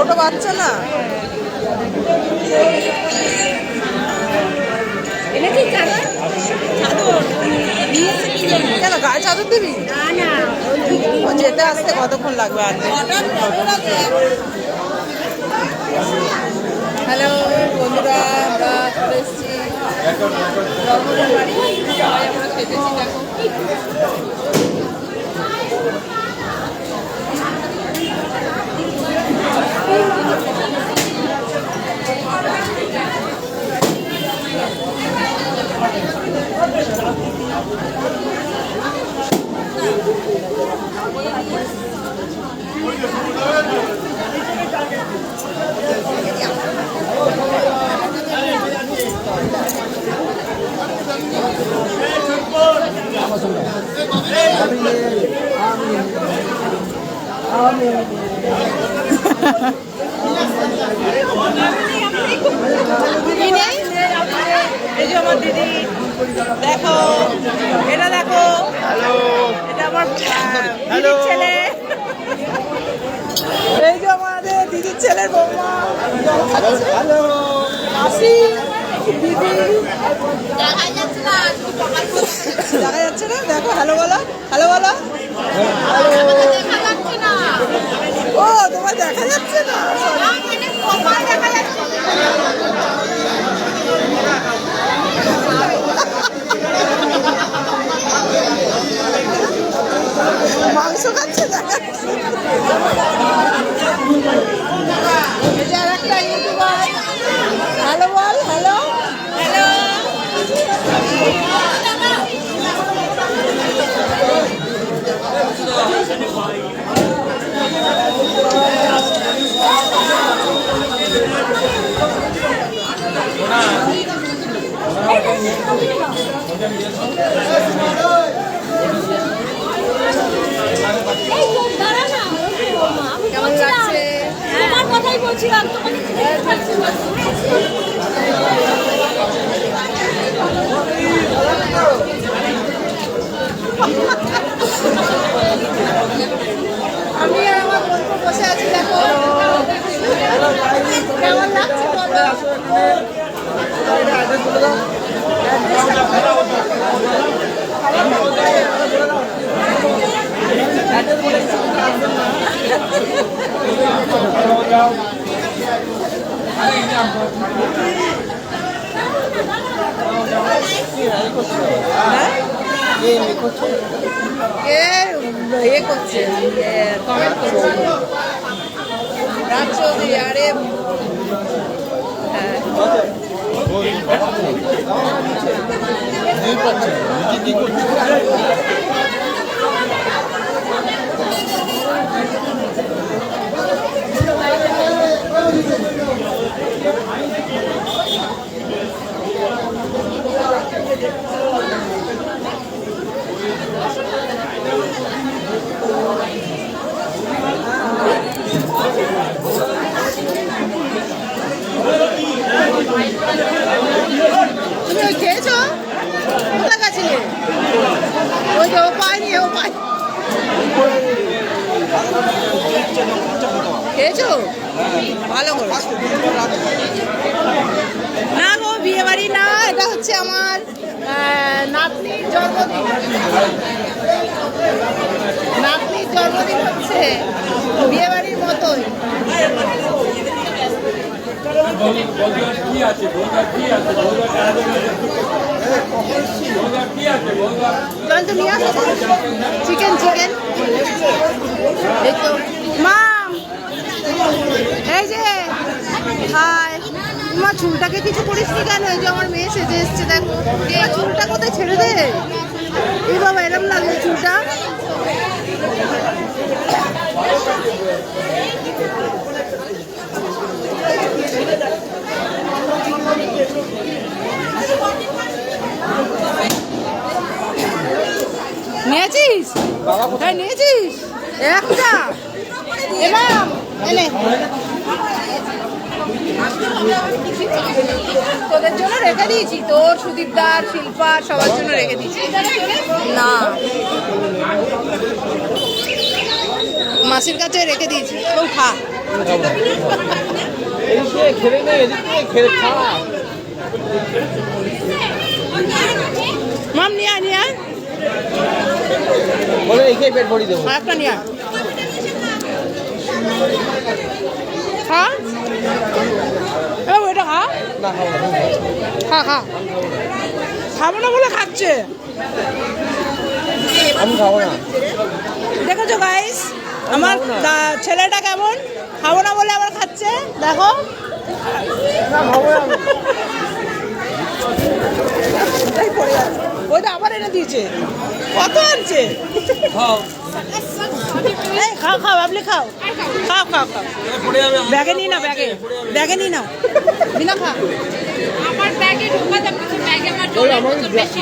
ছোট বাচ্চা না? কিনে গায়ে চাদর দিবি? ও যেতে আসতে কতক্ষণ লাগবে আনতে? হ্যালো বন্ধুরা আমরা চলে এসেছি জন্মদিন বাড়ি সবাই আমরা খেতেছি দেখো কি নেই এই যে আমার দিদি। দেখো এটা দেখো। এটা আমার ছেলে। এই যে আমাদের দিদির ছেলের বৌমা। হ্যালো মাসি দিদি। দেখা যাচ্ছে না? দেখো হ্যালো বলো। হ্যালো বলো। ও তোমার দেখা যাচ্ছে না মাংস খাচ্ছে দেখা যাচ্ছে। এই যে আরেকটা ইউটিউবার হ্যালো বল হ্যালো হ্যালো কেমন লাগছে তোমার কথাই বলছিলাম তোমাকে আমি আর আমার বন্ধু বসে আছি দেখো কেমন লাগছে বলো কে ইয়ে করছে কমেন্ট করছে রাজ চৌধুরী আরে হ্যাঁ তুমি ওই খেয়েছো কোথা গেছিলে ওই যে ও না গো বিয়ে বাড়ি না, এটা হচ্ছে আমার নাতনির জন্মদিন। নাতনির জন্মদিন হচ্ছে বিয়ে বাড়ির মতোই। চিকেন চিকেন এই যে হাই তোমার চুলটাকে কিছু করিস নি কেন? এই যে আমার মেয়ে সেজে এসছে, দেখো। চুলটা কোথায় ছেড়ে দে? এই বাবা, এরম লাগে চুলটা। নিয়েছিস? হ্যাঁ নিয়েছিস? একটা এমাম এনে। তোদের জন্য রেখে দিয়েছি। তোর, সুদীপদার, শিল্পা, সবার জন্য রেখে দিয়েছি। না। মাসির কাছে রেখে দিয়েছি এবং খা। মাম, নিয়ে নিয়ে বলে এই খেয়ে পেট ভরি দেবো। একটা নিয়ে খা। এ ওইটা খা। না খাব না খা খা। খাব না বলে খাচ্ছে। আমি খাব না। দেখেছ গাইস আমার ছেলেটা কেমন? খাব না বলে আবার খাচ্ছে? দেখো। ওই তো আবার এনে দিয়েছে। কত আনছে? খাও। খাও আপনি খাও। খাও খাও খাও। ব্যাগে নিয়ে নাও ব্যাগে। ব্যাগে নিয়ে নাও। বিনা খা। আমার ব্যাগে ঢোকা যাবে না ব্যাগে আমার জলের বোতল বেশি।